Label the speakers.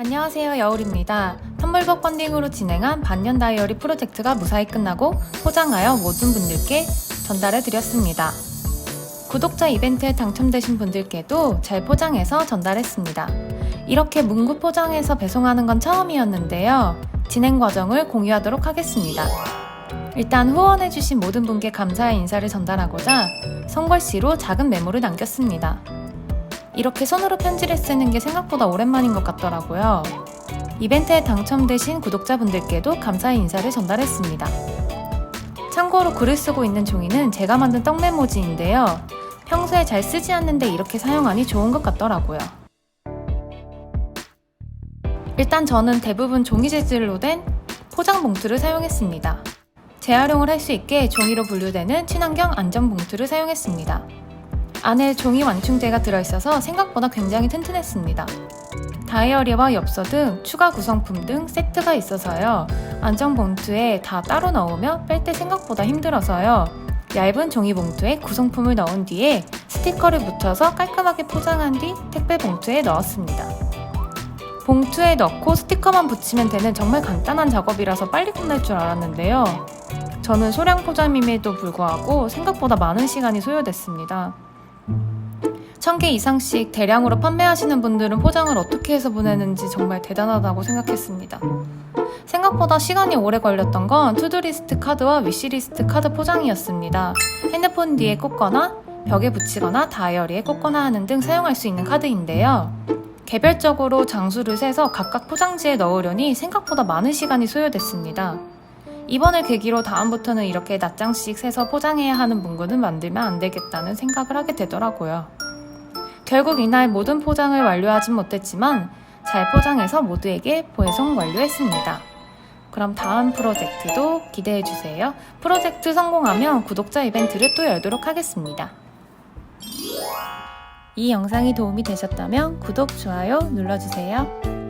Speaker 1: 안녕하세요 여울입니다. 텀블벅 펀딩으로 진행한 반년 다이어리 프로젝트가 무사히 끝나고 포장하여 모든 분들께 전달해 드렸습니다. 구독자 이벤트에 당첨되신 분들께도 잘 포장해서 전달했습니다. 이렇게 문구 포장해서 배송하는 건 처음이었는데요. 진행 과정을 공유하도록 하겠습니다. 일단 후원해주신 모든 분께 감사의 인사를 전달하고자 손글씨로 작은 메모를 남겼습니다. 이렇게 손으로 편지를 쓰는 게 생각보다 오랜만인 것 같더라고요. 이벤트에 당첨되신 구독자분들께도 감사의 인사를 전달했습니다. 참고로 글을 쓰고 있는 종이는 제가 만든 떡메모지인데요. 평소에 잘 쓰지 않는데 이렇게 사용하니 좋은 것 같더라고요. 일단 저는 대부분 종이 재질로 된 포장 봉투를 사용했습니다. 재활용을 할 수 있게 종이로 분류되는 친환경 안전 봉투를 사용했습니다. 안에 종이 완충제가 들어있어서 생각보다 굉장히 튼튼했습니다. 다이어리와 엽서 등 추가 구성품 등 세트가 있어서요. 안전 봉투에 다 따로 넣으며 뺄 때 생각보다 힘들어서요. 얇은 종이 봉투에 구성품을 넣은 뒤에 스티커를 붙여서 깔끔하게 포장한 뒤 택배 봉투에 넣었습니다. 봉투에 넣고 스티커만 붙이면 되는 정말 간단한 작업이라서 빨리 끝날 줄 알았는데요. 저는 소량 포장임에도 불구하고 생각보다 많은 시간이 소요됐습니다. 1000개 이상씩 대량으로 판매하시는 분들은 포장을 어떻게 해서 보내는지 정말 대단하다고 생각했습니다. 생각보다 시간이 오래 걸렸던 건 투두리스트 카드와 위시리스트 카드 포장이었습니다. 핸드폰 뒤에 꽂거나 벽에 붙이거나 다이어리에 꽂거나 하는 등 사용할 수 있는 카드인데요. 개별적으로 장수를 세서 각각 포장지에 넣으려니 생각보다 많은 시간이 소요됐습니다. 이번을 계기로 다음부터는 이렇게 낱장씩 세서 포장해야 하는 문구는 만들면 안 되겠다는 생각을 하게 되더라고요. 결국 이날 모든 포장을 완료하진 못했지만 잘 포장해서 모두에게 배송 완료했습니다. 그럼 다음 프로젝트도 기대해 주세요. 프로젝트 성공하면 구독자 이벤트를 또 열도록 하겠습니다. 이 영상이 도움이 되셨다면 구독, 좋아요 눌러주세요.